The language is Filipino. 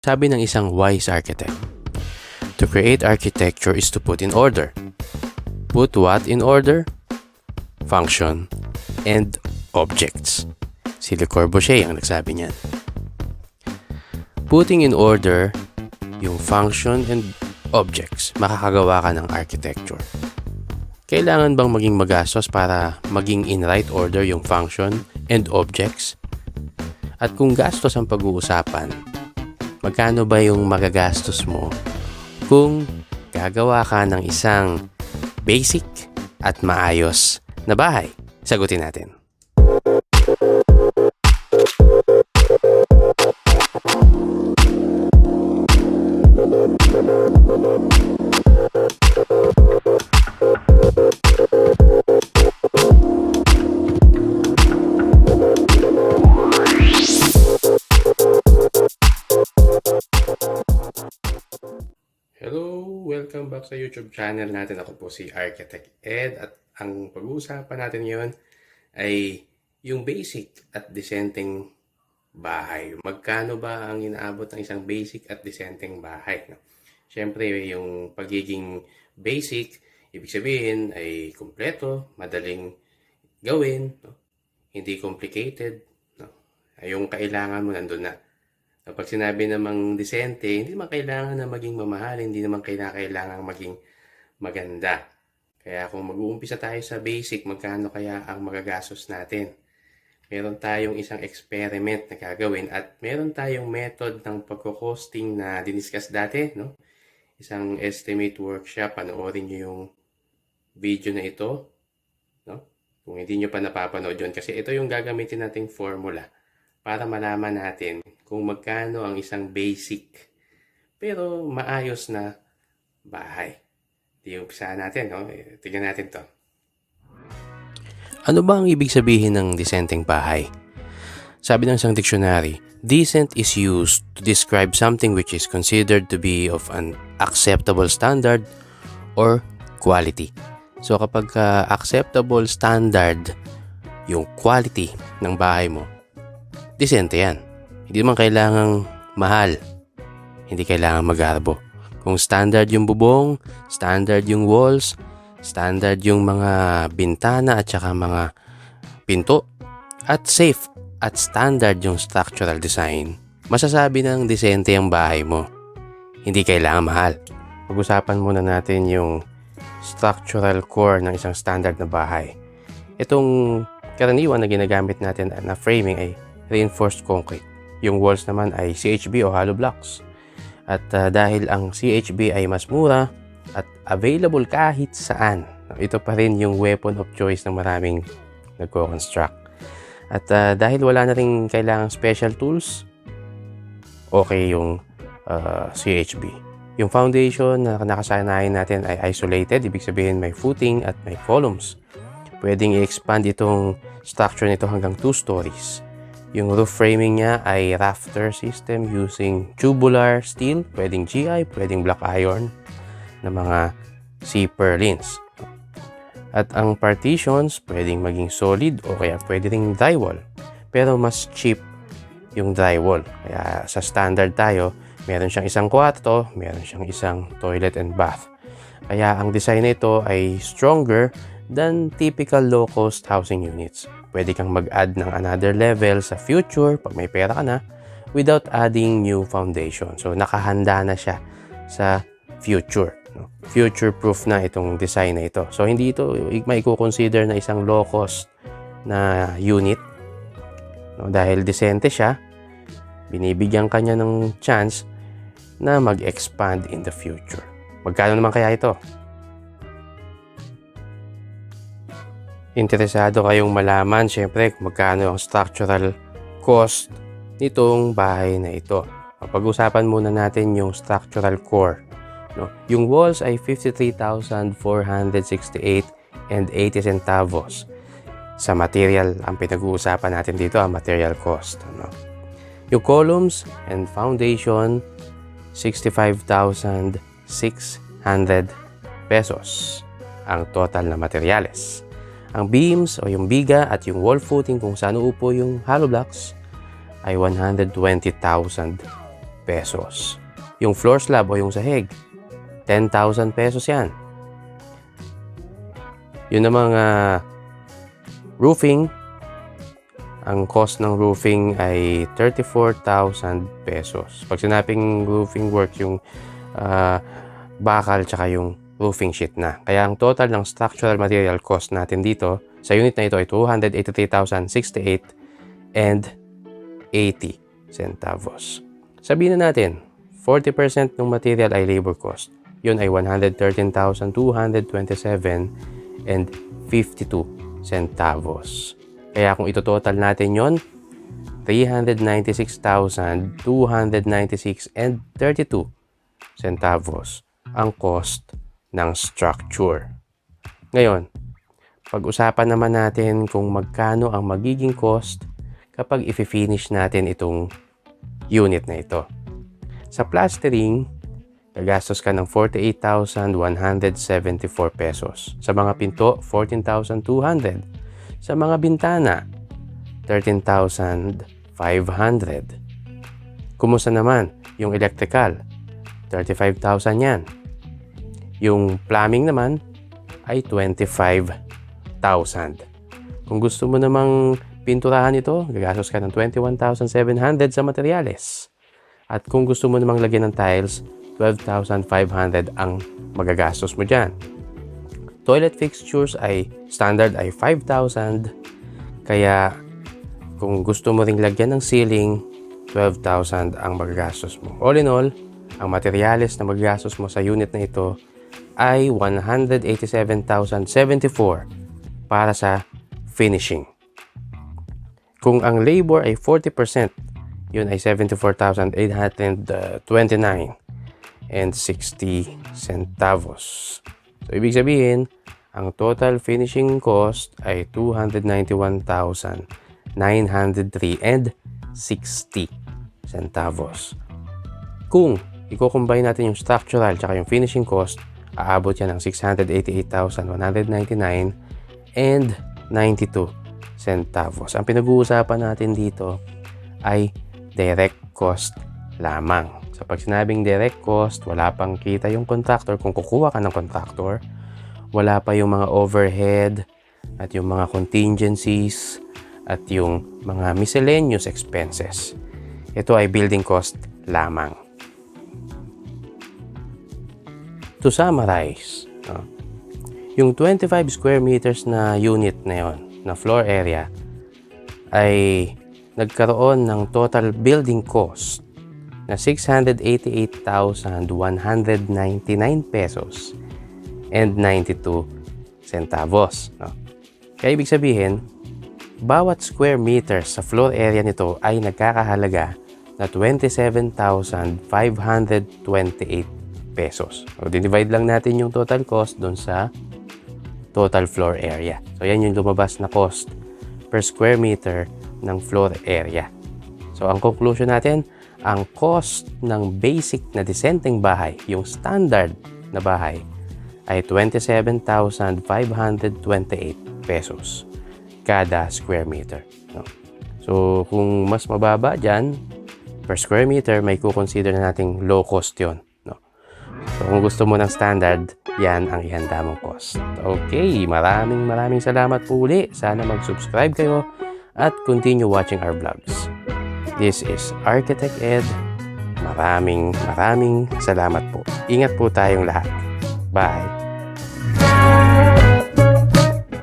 Sabi ng isang wise architect, To create architecture is to put in order. Put what in order? Function and objects. Si Le Corbusier ang nagsabi niyan. Putting in order yung function and objects, makakagawa ka ng architecture. Kailangan bang maging magastos para maging in right order yung function and objects? At kung gastos ang pag-uusapan, magkano ba yung magagastos mo kung gagawa ka ng isang basic at maayos na bahay? Sagutin natin. Back sa YouTube channel natin. Ako po si Architect Ed at ang pag-uusapan natin ngayon ay yung basic at dissenting bahay. Magkano ba ang inaabot ng isang basic at dissenting bahay? No? Siyempre, yung pagiging basic, ibig sabihin ay kumpleto, madaling gawin, no? hindi complicated. No? Yung kailangan mo nandun na. Kapag sinabi namang disente, hindi naman kailangan na maging mamahal, hindi naman kailangan maging maganda. Kaya kung mag-uumpisa tayo sa basic, magkano kaya ang magagastos natin? Meron tayong isang experiment na gagawin at meron tayong method ng pagko-costing na diniscuss dati, no? Isang estimate workshop, panoorin nyo yung video na ito, no? Kung hindi nyo pa napapanood yun, kasi ito yung gagamitin nating formula para malaman natin kung magkano ang isang basic pero maayos na bahay. Di umpisa natin, no? Tignan natin to. Ano ba ang ibig sabihin ng dissenting bahay? Sabi ng isang dictionary, decent is used to describe something which is considered to be of an acceptable standard or quality. So kapag ka acceptable standard yung quality ng bahay mo, disente yan. Hindi man kailangang mahal. Hindi kailangan magarbo. Kung standard yung bubong, standard yung walls, standard yung mga bintana at saka mga pinto, at safe at standard yung structural design, masasabi ng disente ang bahay mo. Hindi kailangan mahal. Pag-usapan muna natin yung structural core ng isang standard na bahay. Itong karaniwan na ginagamit natin na framing ay reinforced concrete. Yung walls naman ay CHB o hollow blocks. At uh, dahil ang CHB ay mas mura at available kahit saan, ito pa rin yung weapon of choice ng maraming nagko-construct. At uh, dahil wala na rin kailangang special tools, okay yung uh, CHB. Yung foundation na nakasanayan natin ay isolated, ibig sabihin may footing at may columns. Pwedeng i-expand itong structure nito hanggang 2 stories. Yung roof framing niya ay rafter system using tubular steel, pwedeng GI, pwedeng black iron na mga C-purlins. At ang partitions, pwedeng maging solid o kaya pwede ring drywall. Pero mas cheap yung drywall. Kaya sa standard tayo, meron siyang isang kwarto, meron siyang isang toilet and bath. Kaya ang design nito ay stronger than typical low-cost housing units pwede kang mag-add ng another level sa future pag may pera ka na without adding new foundation. So, nakahanda na siya sa future. No? Future-proof na itong design na ito. So, hindi ito maiko-consider na isang low-cost na unit. No? Dahil decente siya, binibigyan kanya ng chance na mag-expand in the future. Magkano naman kaya ito? Interesado kayong malaman syempre magkano ang structural cost nitong bahay na ito. Pag-usapan muna natin yung structural core. No? Yung walls ay 53,468 and 80 centavos. Sa material, ang pinag-uusapan natin dito ang material cost. No? Yung columns and foundation, 65,600 pesos ang total na materyales. Ang beams o yung biga at yung wall footing kung saan uupo yung hollow blocks ay 120,000 pesos. Yung floor slab o yung sahig, 10,000 pesos yan. Yun ang mga roofing, ang cost ng roofing ay 34,000 pesos. Pag sinabing roofing work, yung ah, bakal tsaka yung roofing sheet na. Kaya ang total ng structural material cost natin dito sa unit na ito ay 283,068 and 80 centavos. Sabihin na natin, 40% ng material ay labor cost. Yun ay 113,227 and 52 centavos. Kaya kung ito total natin yon 396,296 and 32 centavos ang cost ng structure. Ngayon, pag-usapan naman natin kung magkano ang magiging cost kapag i-finish natin itong unit na ito. Sa plastering, gagastos ka ng 48,174 pesos. Sa mga pinto, 14,200. Sa mga bintana, 13,500. Kumusta naman yung electrical? 35,000 yan. Yung plumbing naman ay 25,000. Kung gusto mo namang pinturahan ito, gagastos ka ng 21,700 sa materyales. At kung gusto mo namang lagyan ng tiles, 12,500 ang magagastos mo dyan. Toilet fixtures ay standard ay 5,000. Kaya kung gusto mo ring lagyan ng ceiling, 12,000 ang magagastos mo. All in all, ang materyales na magagastos mo sa unit na ito ay 187,074 para sa finishing. Kung ang labor ay 40%, yun ay 74,829 and 60 centavos. So, ibig sabihin, ang total finishing cost ay 291,903 and 60 centavos. Kung i-combine natin yung structural at yung finishing cost, aabot yan ng 688,199 and 92 centavos. Ang pinag-uusapan natin dito ay direct cost lamang. So pag sinabing direct cost, wala pang kita yung contractor. Kung kukuha ka ng contractor, wala pa yung mga overhead at yung mga contingencies at yung mga miscellaneous expenses. Ito ay building cost lamang. To summarize, no, yung 25 square meters na unit na yon, na floor area, ay nagkaroon ng total building cost na 688,199 pesos and 92 centavos. No? Kaya ibig sabihin, bawat square meter sa floor area nito ay nagkakahalaga na 27,528 pesos. So, divide lang natin yung total cost doon sa total floor area. So, yan yung lumabas na cost per square meter ng floor area. So, ang conclusion natin, ang cost ng basic na disenteng bahay, yung standard na bahay, ay 27,528 pesos kada square meter. No? So, kung mas mababa dyan, per square meter, may kukonsider na nating low cost yon. So, kung gusto mo ng standard, yan ang ihanda mong cost. Okay, maraming maraming salamat po uli. Sana mag-subscribe kayo at continue watching our vlogs. This is Architect Ed. Maraming maraming salamat po. Ingat po tayong lahat. Bye!